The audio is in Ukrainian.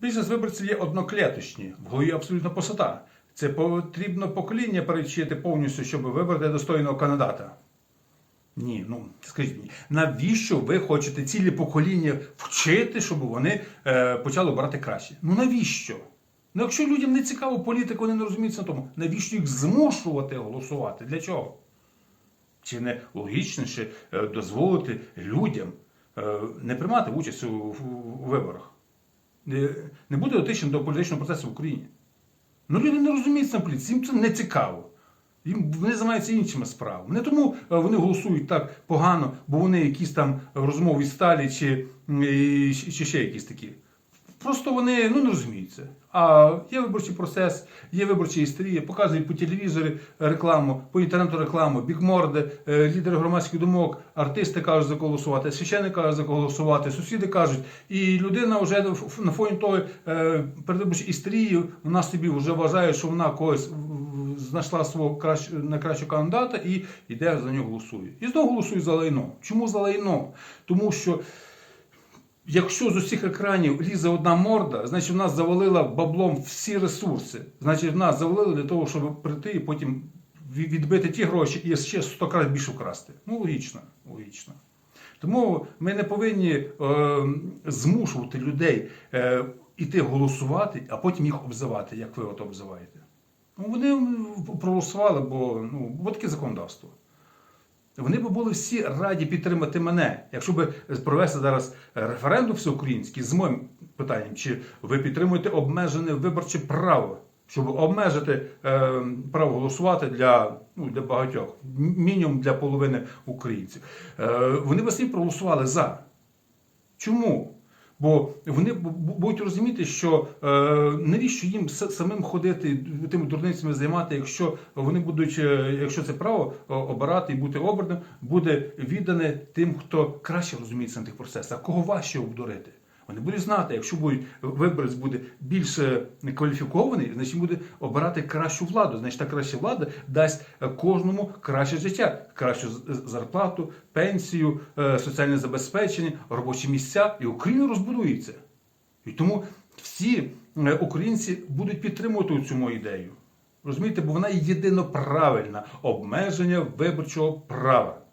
Більшість виборців є одноклеточні, в голові абсолютно посота. Це потрібно покоління перечити повністю, щоб вибрати достойного кандидата. Ні, ну скажіть мені, навіщо ви хочете цілі покоління вчити, щоб вони е, почали обирати краще? Ну навіщо? Ну якщо людям не цікаво політика, вони не розуміються на тому, навіщо їх змушувати голосувати? Для чого? Чи не логічніше е, дозволити людям е, не приймати участь у, у, у виборах? Не, не бути дотичним до політичного процесу в Україні. Ну люди не розуміють на політиці, їм це не цікаво. Їм вони займаються іншими справами. Не тому е, вони голосують так погано, бо вони якісь там розмови сталі чи, чи ще якісь такі. Просто вони ну, не розуміються. А є виборчий процес, є виборча історія, показують по телевізорі рекламу, по інтернету рекламу, бікморди, е, лідери громадських думок, артисти кажуть за кого голосувати, священник каже за кого голосувати, сусіди кажуть. І людина вже на фоні того е, передвиборчої історії, вона собі вже вважає, що вона когось знайшла свого кращ, найкращого кандидата і йде за нього голосує. І знову голосує за лайно. Чому за лайно? Тому що. Якщо з усіх екранів лізе одна морда, значить в нас завалила баблом всі ресурси. Значить, в нас завалили для того, щоб прийти і потім відбити ті гроші і ще 100 разів більше вкрасти. Ну, логічно, логічно. Тому ми не повинні е, змушувати людей е, іти голосувати, а потім їх обзивати, як ви от обзиваєте. Ну, вони проголосували, бо, ну, бо таке законодавство. Вони б були всі раді підтримати мене, якщо б провести зараз референдум всеукраїнський з моїм питанням, чи ви підтримуєте обмежене виборче право, щоб обмежити е, право голосувати для, ну, для багатьох, мінімум для половини українців. Е, вони б всі проголосували за. Чому? Бо вони бу- бу- будуть розуміти, що е, навіщо їм самим ходити тими дурницями займати, якщо вони будуть, е, якщо це право е, обирати і бути обраним, буде віддане тим, хто краще розуміється на тих процесах, кого важче обдурити. Вони будуть знати, якщо будуть виборець буде більш е, кваліфікований, значить буде обирати кращу владу. Значить, та краща влада дасть кожному краще життя, кращу зарплату, пенсію, е, соціальне забезпечення, робочі місця, і Україна розбудується. І тому всі е, українці будуть підтримувати цю мою ідею. Розумієте, бо вона єдино правильна обмеження виборчого права.